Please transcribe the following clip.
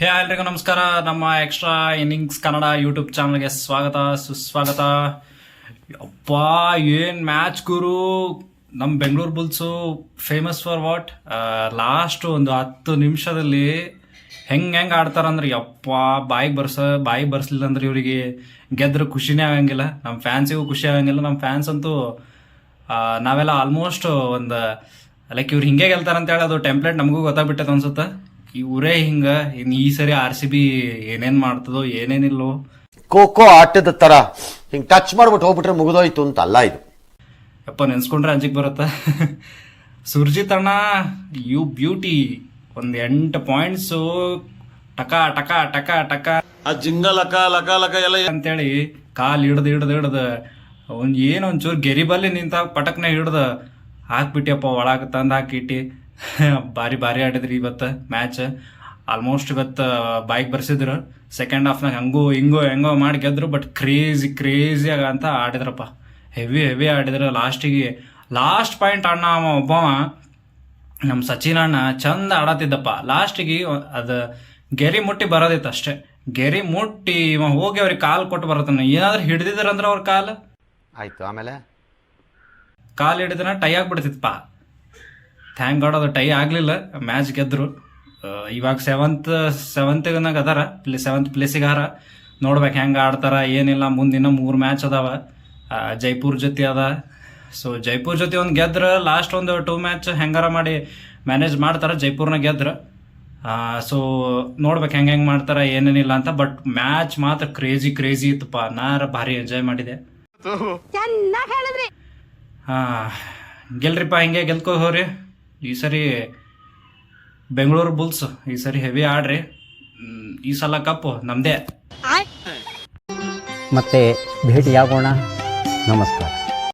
ಹೇ, ಎಲ್ರಿಗೂ ನಮಸ್ಕಾರ. ನಮ್ಮ ಎಕ್ಸ್ಟ್ರಾ ಇನ್ನಿಂಗ್ಸ್ ಕನ್ನಡ ಯೂಟ್ಯೂಬ್ ಚಾನಲ್ಗೆ ಸ್ವಾಗತ, ಸುಸ್ವಾಗತ. ಅಪ್ಪ ಏನ್ ಮ್ಯಾಚ್ ಗುರು? ನಮ್ಮ Bengaluru bulls famous for what last ಒಂದು ಹತ್ತು ನಿಮಿಷದಲ್ಲಿ ಹೆಂಗ್ ಹೆಂಗ್ ಆಡ್ತಾರಂದ್ರೆ ಯಪ್ಪ, ಬಾಯಿಗೆ ಬರ್ಸ, ಬಾಯಿಗೆ ಬರ್ಸಲಿಲ್ಲ ಅಂದ್ರೆ ಇವರಿಗೆ ಗೆದ್ರೆ ಖುಷಿನೇ ಆಗಂಗಿಲ್ಲ. ನಮ್ಮ ಫ್ಯಾನ್ಸಿಗೂ ಖುಷಿ ಆಗಂಗಿಲ್ಲ. ನಮ್ಮ ಫ್ಯಾನ್ಸ್ ಅಂತೂ ನಾವೆಲ್ಲ ಆಲ್ಮೋಸ್ಟ್ ಒಂದು ಲೈಕ್ ಇವ್ರು ಹಿಂಗೆ ಗೆಲ್ತಾರಂತ ಹೇಳಿ ಅದು ಟೆಂಪ್ಲೇಟ್ ನಮಗೂ ಗೊತ್ತಾಗ್ಬಿಟ್ಟದ ಅನ್ಸುತ್ತೆ. ಇವರೇ ಹಿಂಗ ಇನ್ ಈ ಸರಿ ಆರ್ ಸಿ ಬಿ ಏನೇನ್ ಮಾಡ್ತದೋ ಏನೇನಿಲ್ಲೋ ಖೋ ಖೋ ಆಟದ ತರ. ಹಿಂಗ್ ಟಚ್ ಮಾಡ್ಬಿಟ್ಟು ಹೋಗ್ಬಿಟ್ರೆ ಮುಗಿದೋಯ್ತು ಅಂತ ಅಲ್ಲ ಇದು. ಯಪ್ಪ ನೆನ್ಸ್ಕೊಂಡ್ರೆ ಅಂಜಿಕ್ ಬರುತ್ತ? ಸುರ್ಜಿತ್ ಅಣ್ಣ ಯು ಬ್ಯೂಟಿ ಒಂದ್ ಎಂಟು ಪಾಯಿಂಟ್ಸು ಟಕ ಟಕ ಟಕ ಟಕ. ಆ ಜಿಂಗ ಲಕ ಲಕ ಲಕ ಎಲ್ಲ ಅಂತೇಳಿ ಕಾಲ್ ಹಿಡ್ದು ಹಿಡ್ದು ಹಿಡ್ದ. ಒಂದ್ ಏನು ಒಂಚೂರು ಗೆರಿಬಲ್ಲಿ ನಿಂತ ಪಟಕ್ನ ಹಿಡ್ದ. ಹಾಕ್ಬಿಟ್ಟಿಯಪ್ಪ ಒಳಗೆ ತಂದು ಹಾಕಿಟ್ಟಿ. ಭಾರಿ ಭಾರಿ ಆಡಿದ್ರಿ ಇವತ್ತು ಮ್ಯಾಚ್ ಆಲ್ಮೋಸ್ಟ್ ಇವತ್ತು ಬೈಕ್ ಬರ್ಸಿದ್ರು. ಸೆಕೆಂಡ್ ಹಾಫ್ನಾಗ ಹಂಗೂ ಹಿಂಗೋ ಹೆಂಗೋ ಮಾಡಿ ಗೆದ್ರು ಬಟ್ ಕ್ರೇಜಿ ಕ್ರೇಜಿ ಆಗ ಅಂತ ಆಡಿದ್ರಪ್ಪ. ಹೆವಿ ಹೆವಿ ಆಡಿದ್ರು. ಲಾಸ್ಟಿಗೆ ಲಾಸ್ಟ್ ಪಾಯಿಂಟ್ ಅಣ್ಣ ಅವ ಒಬ್ಬವ ನಮ್ಮ ಸಚಿನ್ ಅಣ್ಣ ಚಂದ ಆಡತ್ತಿದ್ದಪ್ಪ. ಲಾಸ್ಟಿಗೆ ಅದು ಗೆರಿ ಮುಟ್ಟಿ ಬರೋದಿತ್ತು ಅಷ್ಟೇ. ಗೆರಿ ಮುಟ್ಟಿ ಇವ ಹೋಗಿ ಅವ್ರಿಗೆ ಕಾಲು ಕೊಟ್ಟು ಬರತ್ತಾನ. ಏನಾದ್ರೂ ಹಿಡ್ದಿದ್ರಂದ್ರೆ ಅವ್ರ ಕಾಲು? ಆಯ್ತು ಆಮೇಲೆ? ಕಾಲು ಹಿಡಿದ್ರೆ ಟೈ ಆಗ್ಬಿಡ್ತಿತ್ತಪ್ಪ. ಥ್ಯಾಂಕ್ ಗಾಡ್ ಅದು ಟೈ ಆಗಲಿಲ್ಲ. ಮ್ಯಾಚ್ ಗೆದ್ದರು ಇವಾಗ ಸೆವೆಂತ್ ಸೆವೆಂತ್ನಾಗ ಅದಾರ. ಪ್ಲೇ ಸೆವೆಂತ್ ಪ್ಲೇಸಿಗೆ ಹಾರ. ನೋಡ್ಬೇಕು ಹೆಂಗೆ ಆಡ್ತಾರ ಏನಿಲ್ಲ. ಮುಂದಿನ ಮೂರು ಮ್ಯಾಚ್ ಅದಾವ. ಜೈಪುರ್ ಜೊತೆ ಅದ. ಸೊ ಜೈಪುರ್ ಜೊತೆ ಒಂದು ಗೆದ್ರೆ ಲಾಸ್ಟ್ ಒಂದು ಟೂ ಮ್ಯಾಚ್ ಹೆಂಗಾರ ಮಾಡಿ ಮ್ಯಾನೇಜ್ ಮಾಡ್ತಾರೆ ಜೈಪುರ್ನ ಗೆದ್ರೆ. ಸೊ ನೋಡ್ಬೇಕು ಹೆಂಗೆ ಹೆಂಗೆ ಮಾಡ್ತಾರ ಏನೇನಿಲ್ಲ ಅಂತ. ಬಟ್ ಮ್ಯಾಚ್ ಮಾತ್ರ ಕ್ರೇಜಿ ಕ್ರೇಜಿ ಇತ್ತಪ್ಪ ನಾರ ಭಾರಿ ಎಂಜಾಯ್ ಮಾಡಿದೆ. ಹಾಂ ಗೆಲ್ರಿಪ್ಪ ಹಿಂಗೆ ಗೆಲ್ಕೋ ಹೋರಿ. ಈ ಸರಿ ಬೆಂಗಳೂರು ಬುಲ್ಸ್ ಈ ಸರಿ ಹೆವಿ ಆಡ್ರಿ. ಈ ಸಲ ಕಪ್ಪು ನಮ್ದೇ. ಮತ್ತೆ ಭೇಟಿಯಾಗೋಣ. ನಮಸ್ಕಾರ.